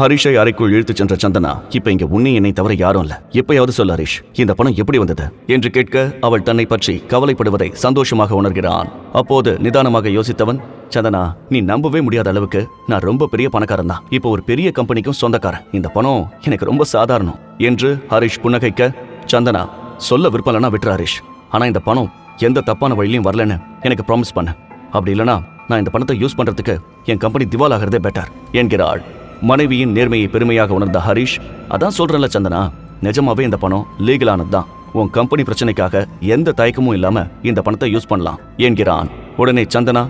ஹரிஷை அறைக்குள் இழுத்துச் சென்ற சந்தனா இப்ப இங்க உன்னை என்னை தவிர யாரும் இல்ல. எப்பயாவது சொல்ல ஹரிஷ் இந்த பணம் எப்படி வந்தது? என்று கேட்க அவள் தன்னை பற்றி கவலைப்படுவதை சந்தோஷமாக உணர்கிறான். அப்போது நிதானமாக யோசித்தவன் சந்தனா நீ நம்பவே முடியாத அளவுக்கு நான் ரொம்ப பெரிய பணக்காரன் தான். இப்போ ஒரு பெரிய கம்பெனிக்கும் சொந்தக்காரன். இந்த பணம் எனக்கு ரொம்ப சாதாரணம். என்று ஹரிஷ் புன்னகைக்க சந்தனா சொல்ல விருப்பலனா விட்டுரு ஹரிஷ். ஆனா இந்த பணம் எந்த தப்பான வழியிலையும் வரலன்னு எனக்கு ப்ராமிஸ் பண்ண. அப்படி இல்லைனா நான் இந்த பணத்தை யூஸ் பண்றதுக்கு என் கம்பெனி திவால் ஆகிறதே பெட்டர் என்கிறாள். மனைவியின் நேர்மையை பெருமையாக உணர்ந்த ஹரிஷ் அதான் சொல்றேன்ல சந்தனா நிஜமாவே இந்த பணம் லீகலானது தான் உன் கம்பெனி பிரச்சனைக்காக எந்த தயக்கமும் இல்லாம இந்த பணத்தை யூஸ் பண்ணலாம் என்கிறான். உடனே சந்தனா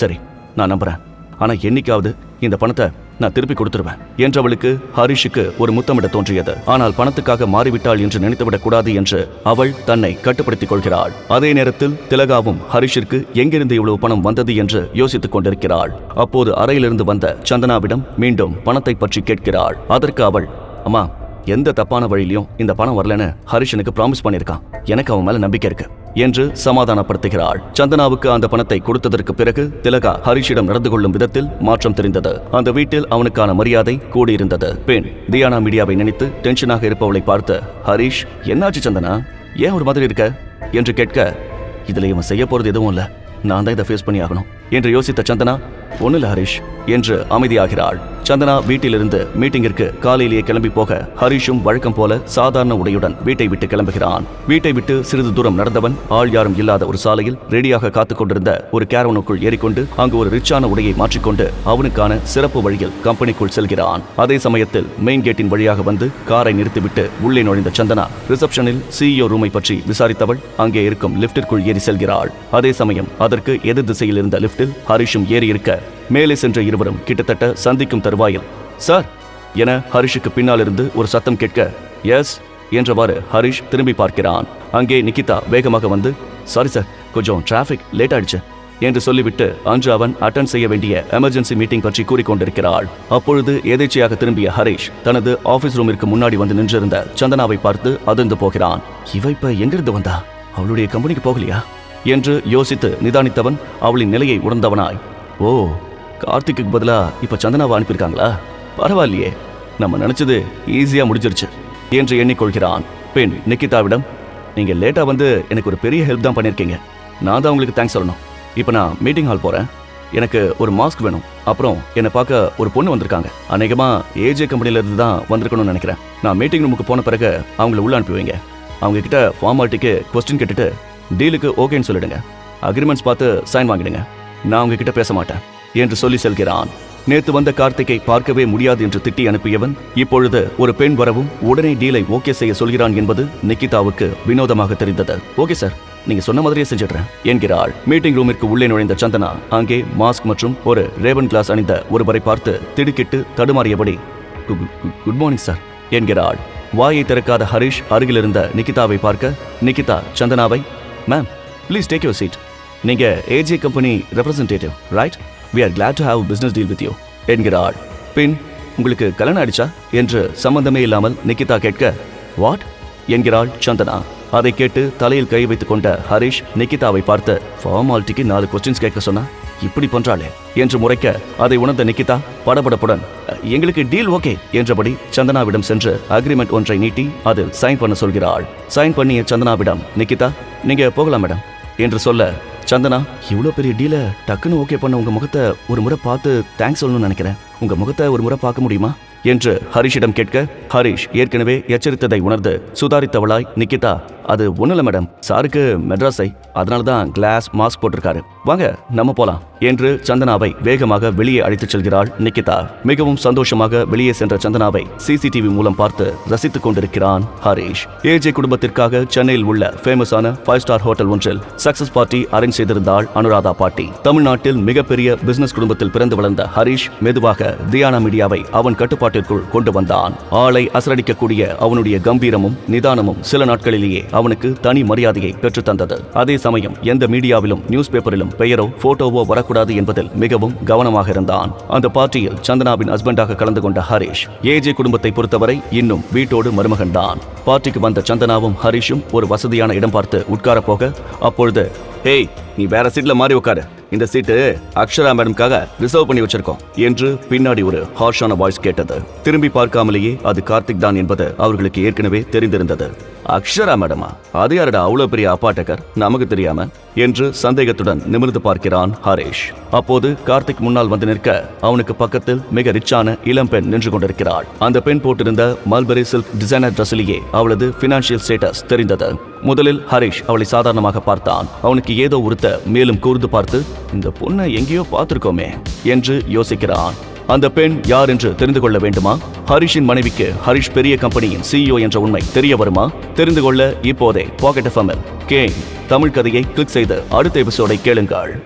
சரி நான் நம்புறேன். ஆனா என்னைக்காவது இந்த பணத்தை நான் திருப்பி கொடுத்துருவேன் என்றவளுக்கு ஹரிஷுக்கு ஒரு முத்தமிட தோன்றியது. ஆனால் பணத்துக்காக மாறிவிட்டாள் என்று நினைத்துவிடக் கூடாது என்று அவள் தன்னை கட்டுப்படுத்திக் கொள்கிறாள். அதே நேரத்தில் திலகாவும் ஹரிஷிற்கு எங்கிருந்து இவ்வளவு பணம் வந்தது என்று யோசித்துக் கொண்டிருக்கிறாள். அப்போது அறையிலிருந்து வந்த சந்தனாவிடம் மீண்டும் பணத்தை பற்றி கேட்கிறாள். அதற்கு அவள் அம்மா எந்த தப்பான வழியிலையும் இந்த பணம் வரலன்னு ஹரிஷனுக்கு ப்ராமிஸ் பண்ணியிருக்கான். எனக்கு அவன் மேல நம்பிக்கை இருக்கு. என்று சமாதானப்படுத்துகிறாள். சந்தனாவுக்கு அந்த பணத்தை கொடுத்ததற்கு பிறகு திலகா ஹரிஷிடம் நடந்து கொள்ளும் விதத்தில் மாற்றம் தெரிந்தது. அந்த வீட்டில் அவனுக்கான மரியாதை கூடியிருந்தது. பெண் தியானா மீடியாவை நினைத்து டென்ஷனாக இருப்பவளை பார்த்து ஹரிஷ் என்னாச்சு சந்தனா? ஏன் ஒரு மாதிரி இருக்க? என்று கேட்க இதுல இவன் செய்ய போறது எதுவும் இல்ல. நான் தான் இதை ஃபேஸ் பண்ணி ஆகணும். என்று யோசித்த சந்தனா ஒண்ணுல ஹரிஷ் என்று அமைதியாகிறாள். சந்தனா வீட்டிலிருந்து மீட்டிங்கிற்கு காலையிலேயே கிளம்பி போக ஹரிஷும் வழக்கம் போல சாதாரண உடையுடன் வீட்டை விட்டு கிளம்புகிறான். வீட்டை விட்டு சிறிது தூரம் நடந்தவன் ஆள் யாரும் இல்லாத ஒரு சாலையில் ரெடியாக காத்துக் கொண்டிருந்த ஒரு கேரவனுக்குள் ஏறிக்கொண்டு அங்கு ஒரு ரிச்சான உடையை மாற்றிக்கொண்டு அவனுக்கான சிறப்பு வழியில் கம்பெனிக்குள் செல்கிறான். அதே சமயத்தில் மெயின் கேட்டின் வழியாக வந்து காரை நிறுத்திவிட்டு உள்ளே நுழைந்த சந்தனா ரிசப்ஷனில் சிஇஓ ரூமை பற்றி விசாரித்தவள் அங்கே இருக்கும் லிப்டிற்குள் ஏறி செல்கிறாள். அதே சமயம் அதற்கு எதிர் திசையில் இருந்த லிப்டில் ஹரிஷும் ஏறி இருக்க மேலே சென்ற இருவரும் கிட்டத்தட்ட சந்திக்கும் தருவாயில் சார் என ஹரிஷுக்கு பின்னால் இருந்து ஒரு சத்தம் கேட்க எஸ் என்றவாறு ஹரிஷ் திரும்பி பார்க்கிறான். அங்கே நிக்கிதா வேகமாக வந்து சாரி சார் கொஞ்சம் டிராஃபிக் லேட் ஆயிடுச்சு என்று சொல்லிவிட்டு அன்று அவன் அட்டன் செய்ய வேண்டிய எமர்ஜென்சி மீட்டிங் பற்றி கூறிக்கொண்டிருக்கிறாள். அப்பொழுது எதேச்சையாக திரும்பிய ஹரிஷ் தனது ஆபீஸ் ரூமிற்கு முன்னாடி வந்து நின்றிருந்த சந்தனாவை பார்த்து அதிர்ந்து போகிறான். இவ இப்ப எங்கிருந்து வந்தா? அவளுடைய கம்பெனிக்கு போகலையா? என்று யோசித்து நிதானித்தவன் அவளின் நிலையை உணர்ந்தவனாய். ஓ கார்த்திக்கு பதிலா இப்போ சந்தனாவை அனுப்பியிருக்காங்களா? பரவாயில்லையே நம்ம நினச்சது ஈஸியாக முடிஞ்சிருச்சு என்று எண்ணிக்கொள்கிறான் பெண் நிக்கிதாவிடம். நீங்கள் லேட்டாக வந்து எனக்கு ஒரு பெரிய ஹெல்ப் தான் பண்ணியிருக்கீங்க. நான் தான் உங்களுக்கு தேங்க்ஸ் சொல்லணும். இப்போ நான் மீட்டிங் ஹால் போகிறேன் எனக்கு ஒரு மாஸ்க் வேணும். அப்புறம் என்னை பார்க்க ஒரு பொண்ணு வந்திருக்காங்க. அநேகமாக ஏஜே கம்பெனில இருந்து தான் வந்திருக்கணும்னு நினைக்கிறேன். நான் மீட்டிங் ரூமுக்கு போன பிறகு அவங்கள உள்ள அனுப்பி வைங்க. அவங்கக்கிட்ட ஃபார்மாலிட்டிக்கு கொஸ்டின் கேட்டுட்டு டீலுக்கு ஓகேன்னு சொல்லிடுங்க. அக்ரிமெண்ட்ஸ் பார்த்து சைன் வாங்கிடுங்க. நான் உங்ககிட்ட பேச மாட்டேன். என்று சொல்லி செல்கிறான். நேத்து வந்த கார்த்திகை பார்க்கவே முடியாது என்று திட்டி அனுப்பியவன் இப்பொழுது ஒரு பெண் வரவும் உடனே டீலை ஓகே செய்ய சொல்கிறான் என்பது நிக்கிதாவுக்கு வினோதமாக தெரிந்தது. ஓகே சார் நீங்க சொன்ன மாதிரியே செஞ்சிடுறேன் என்கிறாள். மீட்டிங் ரூமிற்கு உள்ளே நுழைந்த சந்தனா அங்கே மாஸ்க் மற்றும் ஒரு ரேவன் கிளாஸ் அணிந்த ஒருவரை பார்த்து திடுக்கிட்டு தடுமாறியபடி குட் மார்னிங் சார் என்கிறாள். வாயை திறக்காத ஹரிஷ் அருகிலிருந்த நிக்கிதாவை பார்க்க Nikita சந்தனாவை ma'am please take your seat நீங்க AJ company representative right we are glad to have business deal with you என்கிறாள் பின் உங்களுக்கு கல்யாணம் ஆயிடுச்சா? என்று சம்பந்தமே இல்லாமல் நிக்கிதா கேட்க வாட் என்கிறாள் சந்தனா. அதை கேட்டு தலையில் கை வைத்துக் கொண்ட ஹரீஷ் நிக்கிதாவை பார்த்து ஃபார்மாலிட்டிக்கு நாலு கொஸ்டின்ஸ் கேட்க சொன்னா? இப்படி பண்றாளே என்று முறைக்க அதை உணர்ந்த நிக்கிதா படபடப்புடன் எங்களுக்கு டீல் ஓகே என்றபடி சந்தனாவிடம் சென்று அக்ரிமெண்ட் ஒன்றை நீட்டி அதில் சைன் பண்ண சொல்கிறாள். சைன் பண்ணிய சந்தனாவிடம் நிக்கிதா நீங்க போகலாம் மேடம் என்று சொல்ல சந்தனா இவ்வளோ பெரிய டீலை டக்குன்னு ஓகே பண்ண உங்க முகத்தை ஒரு முறை பார்த்து தேங்க்ஸ் சொல்லணும்னு நினைக்கிறேன். உங்க முகத்தை ஒரு முறை பார்க்க முடியுமா? என்று ஹரிஷிடம் கேட்க ஹரிஷ் ஏற்கனவே எச்சரித்ததை உணர்ந்து சுதாரித்தவளாய் நிக்கிதா அது ஒண்ணுல மேடம் சாருக்கு மெட்ராஸை அதனால தான் கிளாஸ் மாஸ்க் போட்டிருக்காரு. வாங்க நம்ம போலாம். என்று சந்தனாவை வேகமாக வெளியே அழைத்துச் செல்கிறாள் நிக்கிதா. மிகவும் சந்தோஷமாக வெளியே சென்ற சந்தனாவை சிசிடிவி மூலம் பார்த்து ரசித்துக் கொண்டிருக்கிறான் ஹரிஷ். ஏஜே குடும்பத்திற்காக சென்னையில் உள்ள ஃபேமஸான ஃபைவ் ஸ்டார் ஹோட்டல் ஒன்றில் சக்சஸ் பார்ட்டி அரேஞ்ச் செய்திருந்தாள் அனுராதா பாட்டி. தமிழ்நாட்டில் மிகப்பெரிய பிசினஸ் குடும்பத்தில் பிறந்து வளர்ந்த ஹரிஷ் மெதுவாக தியானா மீடியாவை அவன் கட்டுப்பாட்டிற்குள் கொண்டு வந்தான். ஆளை அசரடிக்கக்கூடிய அவனுடைய கம்பீரமும் நிதானமும் சில நாட்களிலேயே அவனுக்கு தனி மரியாதையை பெற்றுத்தந்தது அதே சமயம் எந்த மீடியாவிலும் நியூஸ் பேப்பரிலும் பெயரோ போட்டோவோ வரக்கூடாது என்பதில் மிகவும் கவனமாக இருந்தான். அந்த பார்ட்டியில் சந்தனாவின் ஹஸ்பண்டாக கலந்து கொண்ட ஹரிஷ் ஏஜே குடும்பத்தை பொறுத்தவரை இன்னும் வீட்டோடு மருமகன்தான் பார்ட்டிக்கு வந்த சந்தனாவும் ஹரிஷும் ஒரு வசதியான இடம் பார்த்து உட்கார போக அப்பொழுது ஹேய் நீ வேற சீட்ல மாறி உட்காரு. இந்த சீட்டு அக்ஷரா மேடம்காக ரிசர்வ் பண்ணி வச்சிருக்கோம் என்று பின்னாடி ஒரு ஹார்ஷான வாய்ஸ் கேட்டது. திரும்பி பார்க்காமலேயே அது கார்த்திக் தான் என்பது அவர்களுக்கு ஏற்கனவே தெரிந்திருந்தது. அக்ஷரா மேடமா? அது யாரடா? அவ்வளவு பெரிய அப்பாட்டக்கர்? நமக்கு தெரியாம? என்று சந்தேகத்துடன் நிமிர்ந்து பார்க்கிறான் ஹரேஷ். அப்போது கார்த்திக் முன்னால் வந்து நிற்க அவனுக்கு பக்கத்தில் மிக ரிச்சான இளம்பெண் நின்று கொண்டிருக்கிறாள். அந்த பெண் போட்டிருந்த மல்பரி சில்க் டிசைனர் ட்ரெஸ்ஸிலேயே அவளது பினான்சியல் ஸ்டேட்டஸ் தெரிந்தது. முதலில் ஹரீஷ் அவளை சாதாரணமாக பார்த்தான். அவனுக்கு ஏதோ உறுத்த மேலும் கூர்ந்து பார்த்து இந்த பொண்ணை எங்கேயோ பார்த்திருக்கோமே என்று யோசிக்கிறான். அந்த பெண் யார் என்று தெரிந்து கொள்ள வேண்டுமா? ஹரிஷின் மனைவிக்கு ஹரிஷ் பெரிய கம்பெனியின் சிஇஓ என்ற உண்மை தெரிய வருமா? தெரிந்து கொள்ள இப்போதே பாக்கெட் எஃப்எம்எல் கே தமிழ் கதையை கிளிக் செய்து அடுத்த எபிசோடை கேளுங்கள்.